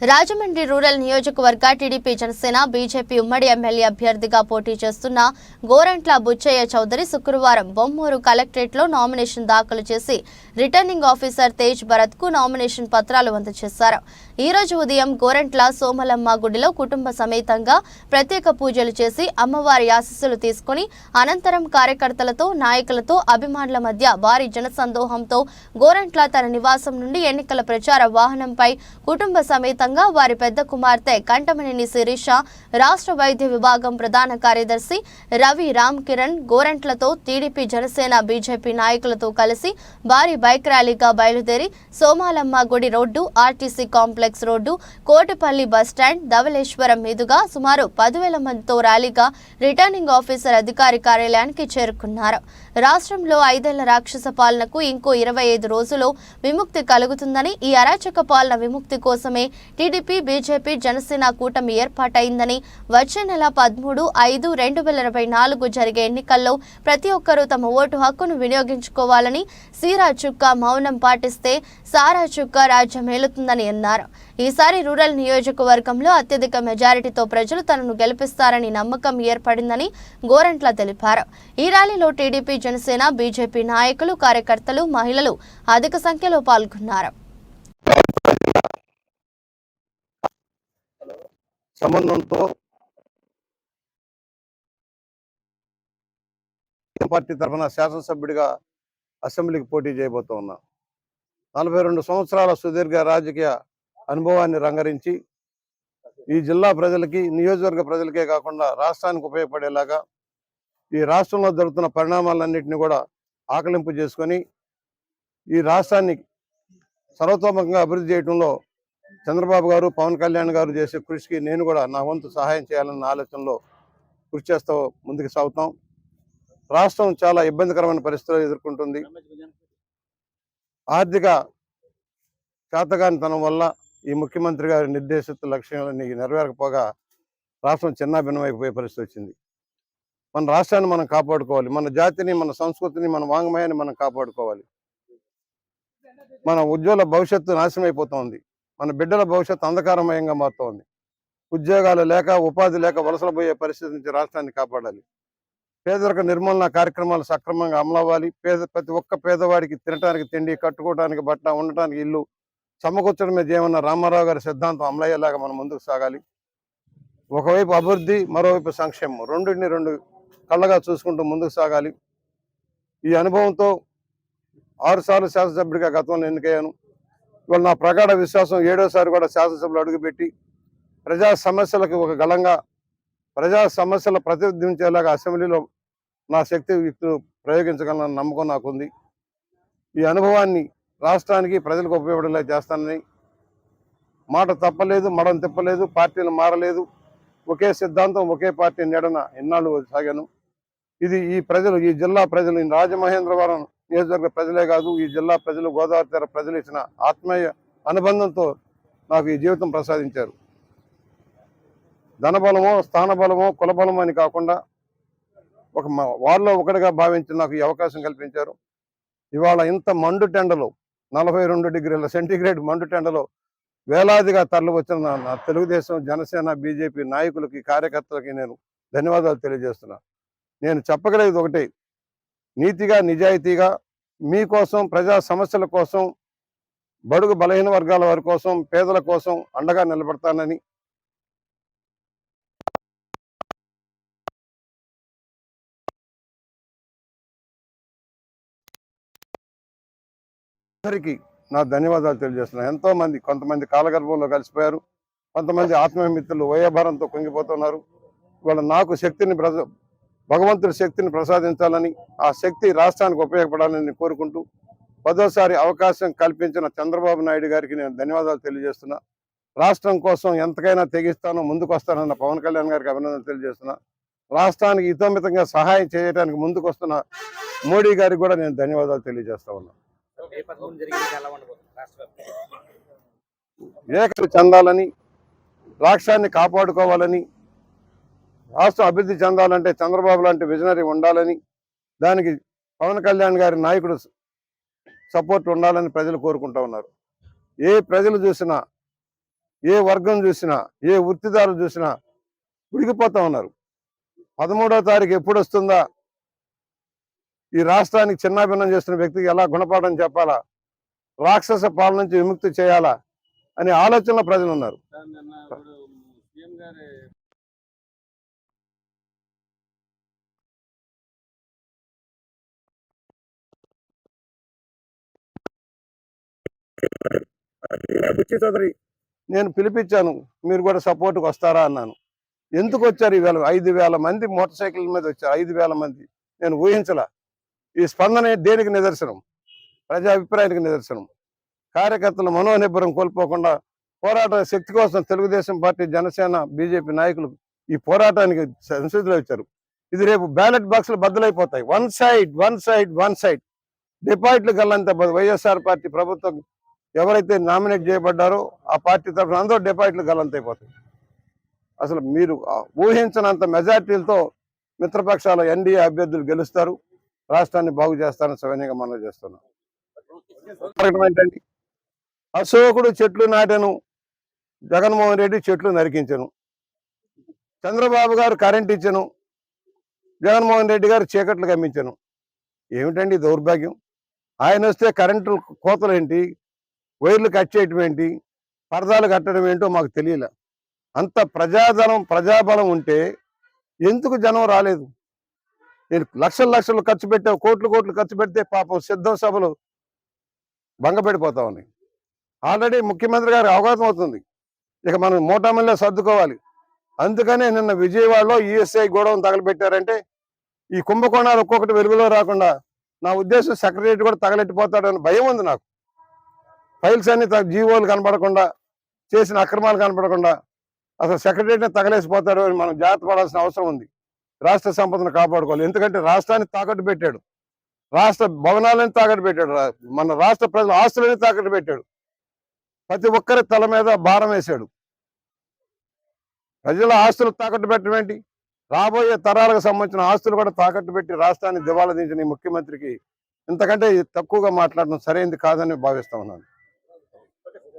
Rajahmundry rural నియోజకవర్గ TDP Janasena BJP ఉమ్మడి MLA అభ్యర్థిగా పోటీ చేస్తున్న గోరంట్ల బుచ్చయ్య చౌదరి శుక్రవారం బొమ్మూరు కలెక్టరేట్లో నామినేషన్ దాఖలు చేసి రిటర్నింగ్ ఆఫీసర్ తేజ్ భరత్కు నామినేషన్ పత్రాలు అందజేశారు. ఈ రోజు ఉదయం గోరంట్ల సోమలమ్మ గుడిలో కుటుంబ సమేతంగా ప్రత్యేక పూజలు చేసి అమ్మవారి ఆశీస్సులు తీసుకుని అనంతరం కార్యకర్తలతో నాయకులతో అభిమానుల మధ్య భారీ జనసందోహంతో గోరంట్ల తన నివాసం నుండి ఎన్నికల ప్రచార వాహనంపై కుటుంబ సమేత సందర్భంగా వారి పెద్ద కుమార్తె కంటమనేని శిరీష రాష్ట్ర వైద్య విభాగం ప్రధాన కార్యదర్శి రవి రామ్ కిరణ్ గోరంట్లతో టీడీపీ జనసేన బీజేపీ నాయకులతో కలిసి భారీ బైక్ ర్యాలీగా బయలుదేరి సోమాలమ్మ గుడి road RTC complex road Kotipalli bus stand Dowleswaram మీదుగా సుమారు పదివేల మందితో ర్యాలీగా రిటర్నింగ్ ఆఫీసర్ అధికారి కార్యాలయానికి చేరుకున్నారు. రాష్ట్రంలో ఐదేళ్ళ రాక్షస పాలనకు ఇంకో ఇరవై ఐదు రోజులు విముక్తి కలుగుతుందని ఈ అరాచక పాలన విముక్తి కోసమే టీడీపీ బీజేపీ జనసేన కూటమి ఏర్పాటైందని వచ్చే నెల పదమూడు ఐదు రెండు వేల ఇరవై నాలుగు జరిగే ఎన్నికల్లో ప్రతి ఒక్కరూ తమ ఓటు హక్కును వినియోగించుకోవాలని సీరా చుక్క మౌనం పాటిస్తే సారా చుక్క రాజ్యం ఏలుతుందని అన్నారు. ఈసారి రూరల్ నియోజకవర్గంలో అత్యధిక మెజారిటీతో ప్రజలు తనను గెలిపిస్తారని నమ్మకం ఏర్పడిందని గోరంట్ల తెలిపారు. ఈ ర్యాలీలో టీడీపీ జనసేన బీజేపీ నాయకులు కార్యకర్తలు మహిళలు అధిక సంఖ్యలో పాల్గొన్నారు. సంబంధంతో పార్టీ తరఫున శాసనసభ్యుడిగా అసెంబ్లీకి పోటీ చేయబోతూ ఉన్నా. నలభై రెండు సంవత్సరాల సుదీర్ఘ రాజకీయ అనుభవాన్ని రంగరించి ఈ జిల్లా ప్రజలకి నియోజకవర్గ ప్రజలకే కాకుండా రాష్ట్రానికి ఉపయోగపడేలాగా ఈ రాష్ట్రంలో జరుగుతున్న పరిణామాలన్నింటినీ కూడా ఆకలింపు చేసుకొని ఈ రాష్ట్రాన్ని సర్వతోముఖంగా అభివృద్ధి చేయడంలో చంద్రబాబు గారు పవన్ కళ్యాణ్ గారు చేసే కృషికి నేను కూడా నా వంతు సహాయం చేయాలన్న ఆలోచనలో కృషి చేస్తూ ముందుకు సాగుతాం. రాష్ట్రం చాలా ఇబ్బందికరమైన పరిస్థితులు ఎదుర్కొంటుంది. ఆర్థిక చేతగానితనం వల్ల ఈ ముఖ్యమంత్రి గారి నిర్దేశిత లక్ష్యాలన్నీ నెరవేరకపోగా రాష్ట్రం చిన్నాభిన్నమైపోయే పరిస్థితి వచ్చింది. మన రాష్ట్రాన్ని మనం కాపాడుకోవాలి. మన జాతిని మన సంస్కృతిని మన వాంగ్మయాన్ని మనం కాపాడుకోవాలి. మన ఉజ్వల భవిష్యత్తు నాశనం అయిపోతోంది మన బిడ్డల భవిష్యత్తు అంధకారమయంగా మారుతోంది. ఉద్యోగాలు లేక ఉపాధి లేక వలసలు పోయే పరిస్థితి నుంచి రాష్ట్రాన్ని కాపాడాలి. పేదరిక నిర్మూలన కార్యక్రమాలు సక్రమంగా అమలవ్వాలి. పేద ప్రతి ఒక్క పేదవాడికి తినడానికి తిండి కట్టుకోవడానికి బట్ట ఉండటానికి ఇల్లు సమకూర్చడమే జీవన రామారావు గారి సిద్ధాంతం అమలయ్యేలాగా మనం ముందుకు సాగాలి. ఒకవైపు అభివృద్ధి మరోవైపు సంక్షేమం. రెండింటిని రెండు కళ్ళగా చూసుకుంటూ ముందుకు సాగాలి. ఈ అనుభవంతో ఆరుసార్లు శాసనసభ్యుడిగా గతంలో ఎన్నికయ్యాను. ఇవాళ నా ప్రగాఢ విశ్వాసం ఏడోసారి కూడా శాసనసభలో అడుగుపెట్టి ప్రజా సమస్యలకు ఒక గళంగా ప్రజా సమస్యలు ప్రతిబింబించేలాగా అసెంబ్లీలో నా శక్తి వ్యక్తులు ప్రయోగించగలన నమ్మకం నాకుంది. ఈ అనుభవాన్ని రాష్ట్రానికి ప్రజలకు ఉపయోగపడేలా చేస్తానని మాట తప్పలేదు మడం తిప్పలేదు పార్టీలు మారలేదు. ఒకే సిద్ధాంతం ఒకే పార్టీ నీడన ఎన్నాళ్ళు సాగాను. ఇది ఈ ప్రజలు ఈ జిల్లా ప్రజలు రాజమహేంద్రవరం నియోజకవర్గ ప్రజలే కాదు ఈ జిల్లా ప్రజలు గోదావరి తీర ప్రజలు ఇచ్చిన ఆత్మీయ అనుబంధంతో నాకు ఈ జీవితం ప్రసాదించారు. ధనబలమో స్థానబలమో కులబలమో అని కాకుండా ఒక మ- వారిలో ఒకటిగా భావించి నాకు ఈ అవకాశం కల్పించారు. ఇవాళ ఇంత మండు టెండలో నలభై రెండు డిగ్రీల సెంటీగ్రేడ్ మండు టెండలో వేలాదిగా తరలి వచ్చిన నా- నా తెలుగుదేశం జనసేన బీజేపీ నాయకులకి కార్యకర్తలకి నేను ధన్యవాదాలు తెలియజేస్తున్నా. నేను చెప్పగలిగేది ఒకటే నీతిగా నిజాయితీగా మీకోసం ప్రజా సమస్యల కోసం బడుగు బలహీన వర్గాల వారి కోసం పేదల కోసం అండగా నిలబడతానని అందరికీ నా ధన్యవాదాలు తెలియజేస్తున్నాను. ఎంతో మంది కొంతమంది కాలగర్భంలో కలిసిపోయారు కొంతమంది ఆత్మీయ మిత్రులు వయోభారంతో కుంగిపోతున్నారు. ఇవాళ నాకు శక్తిని ప్రజ భగవంతుడి శక్తిని ప్రసాదించాలని ఆ శక్తి రాష్ట్రానికి ఉపయోగపడాలని కోరుకుంటూ పదోసారి అవకాశం కల్పించిన చంద్రబాబు నాయుడు గారికి నేను ధన్యవాదాలు తెలియజేస్తున్నా. రాష్ట్రం కోసం ఎంతకైనా తెగిస్తానో ముందుకు వస్తానన్న పవన్ కళ్యాణ్ గారికి అభినందనలు తెలియజేస్తున్నా. రాష్ట్రానికి హితోమితంగా సహాయం చేయడానికి ముందుకు వస్తున్న మోడీ గారికి కూడా నేను ధన్యవాదాలు తెలియజేస్తా ఉన్నా. ఏకలు చెందాలని రాష్ట్రాన్ని కాపాడుకోవాలని రాష్ట్రం అభివృద్ధి చెందాలంటే చంద్రబాబు లాంటి విజనరీ ఉండాలని దానికి పవన్ కళ్యాణ్ గారి నాయకుడు సపోర్ట్ ఉండాలని ప్రజలు కోరుకుంటా ఉన్నారు. ఏ ప్రజలు చూసినా ఏ వర్గం చూసినా ఏ వృత్తిదారులు చూసినా ఉడికిపోతా ఉన్నారు. పదమూడవ తారీఖు ఎప్పుడు వస్తుందా? ఈ రాష్ట్రానికి చిన్నాభిన్నం చేస్తున్న వ్యక్తికి ఎలా గుణపాఠం చెప్పాలా? రాక్షస పాలన నుంచి విముక్తి చేయాలా? అనే ఆలోచనలో ప్రజలు ఉన్నారు. బుచ్చి చౌదరి నేను పిలిపించాను మీరు కూడా సపోర్ట్కి వస్తారా అన్నాను. ఎందుకు వచ్చారు ఈవేళ ఐదు వేల మంది మోటార్ సైకిల్ మీద వచ్చారు. ఐదు వేల మంది. నేను ఊహించలా. ఈ స్పందన దేనికి నిదర్శనం? ప్రజా అభిప్రాయానికి నిదర్శనం. కార్యకర్తల మనోనిబ్బరం కోల్పోకుండా పోరాట శక్తి కోసం తెలుగుదేశం పార్టీ జనసేన బీజేపీ నాయకులు ఈ పోరాటానికి సంసిద్ధులు వచ్చారు ఇది రేపు బ్యాలెట్ బాక్సులు బద్దలైపోతాయి. One side one side one side డిపాజిట్లు గల్లంత వైఎస్ఆర్ పార్టీ ప్రభుత్వం ఎవరైతే నామినేట్ చేయబడ్డారో ఆ పార్టీ తరఫున అందరూ డిపాజిట్లు గలంతైపోతాయి అసలు మీరు ఊహించినంత మెజార్టీలతో మిత్రపక్షాల ఎన్డీఏ అభ్యర్థులు గెలుస్తారు. రాష్ట్రాన్ని బాగు చేస్తారని సవినయంగా మనం చేస్తున్నాం. ఏంటండి? అశోకుడు చెట్లు నాటాను జగన్మోహన్ రెడ్డి చెట్లు నరికించను చంద్రబాబు గారు కరెంట్ ఇచ్చను జగన్మోహన్ రెడ్డి గారు చీకట్లు గమ్మించను. ఏమిటండి దౌర్భాగ్యం? ఆయన వస్తే కరెంటు కోతలు ఏంటి వైర్లు కట్ చేయటం ఏంటి? పరదాలు కట్టడం ఏంటో మాకు తెలియలే. అంత ప్రజాధనం ప్రజాబలం ఉంటే ఎందుకు జనం రాలేదు? నేను లక్షల లక్షలు ఖర్చు పెట్టా కోట్లు కోట్లు ఖర్చు పెడితే పాపం సిద్ధం సభలు భంగపెడిపోతా ఉన్నాయి. ఆల్రెడీ ముఖ్యమంత్రి గారికి అవగాహన అవుతుంది. ఇక మనం మూటామల్లే సర్దుకోవాలి. అందుకనే నిన్న విజయవాడలో ఈఎస్ఐ గోడౌన్ తగలబెట్టారంటే ఈ కుంభకోణాలు ఒక్కొక్కటి వెలుగులో రాకుండా నా ఉద్దేశం సెక్రటరీ కూడా తగలెట్టిపోతాడని భయం ఉంది నాకు. ఫైల్స్ అన్ని జీవోలు కనపడకుండా చేసిన అక్రమాలు కనపడకుండా అసలు సెక్రటరీని తగలేసిపోతాడు అని మనం జాగ్రత్త పడాల్సిన అవసరం ఉంది. రాష్ట్ర సంపదను కాపాడుకోవాలి. ఎందుకంటే రాష్ట్రాన్ని తాకట్టు పెట్టాడు. రాష్ట్ర భవనాలని తాకట్టు పెట్టాడు. మన రాష్ట్ర ప్రజల ఆస్తులని తాకట్టు పెట్టాడు. ప్రతి ఒక్కరి తల మీద భారం వేశాడు. ప్రజల ఆస్తులు తాకట్టు పెట్టడం ఏంటి? రాబోయే తరాలకు సంబంధించిన ఆస్తులు కూడా తాకట్టు పెట్టి రాష్ట్రాన్ని దివాలా దించిన ఈ ముఖ్యమంత్రికి ఇంతకంటే తక్కువగా మాట్లాడడం సరైనది కాదని భావిస్తా ఉన్నాను.